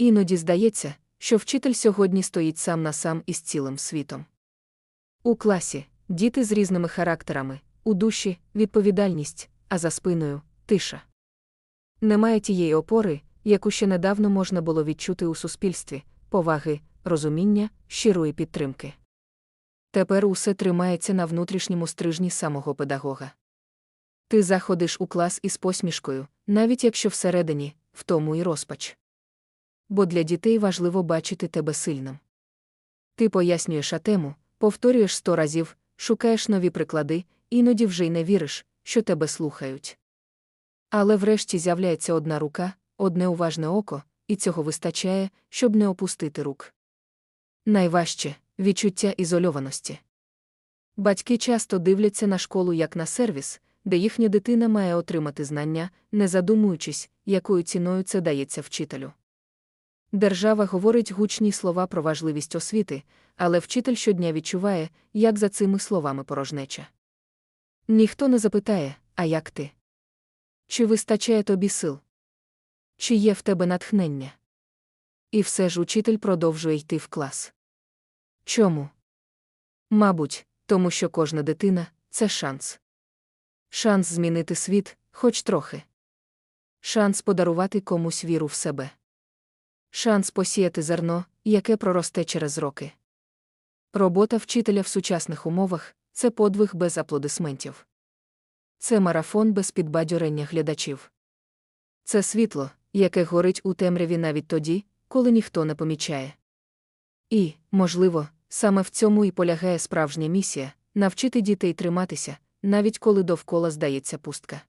Іноді здається, що вчитель сьогодні стоїть сам на сам із цілим світом. У класі діти з різними характерами, у душі відповідальність, а за спиною тиша. Немає тієї опори, яку ще недавно можна було відчути у суспільстві, поваги, розуміння, щирої підтримки. Тепер усе тримається на внутрішньому стрижні самого педагога. Ти заходиш у клас із посмішкою, навіть якщо всередині, в тому і розпач. Бо для дітей важливо бачити тебе сильним. Ти пояснюєш атему, повторюєш сто разів, шукаєш нові приклади, іноді вже й не віриш, що тебе слухають. Але врешті з'являється одна рука, одне уважне око, і цього вистачає, щоб не опустити рук. Найважче відчуття ізольованості. Батьки часто дивляться на школу як на сервіс, де їхня дитина має отримати знання, не задумуючись, якою ціною це дається вчителю. Держава говорить гучні слова про важливість освіти, але вчитель щодня відчуває, як за цими словами порожнеча. Ніхто не запитає, а як ти? Чи вистачає тобі сил? Чи є в тебе натхнення? І все ж учитель продовжує йти в клас. Чому? Мабуть, тому що кожна дитина це шанс. Шанс змінити світ, хоч трохи. Шанс подарувати комусь віру в себе. Шанс посіяти зерно, яке проросте через роки. Робота вчителя в сучасних умовах це подвиг без аплодисментів. Це марафон без підбадьорення глядачів. Це світло, яке горить у темряві навіть тоді, коли ніхто не помічає. І, можливо, саме в цьому і полягає справжня місія навчити дітей триматися, навіть коли довкола здається пустка.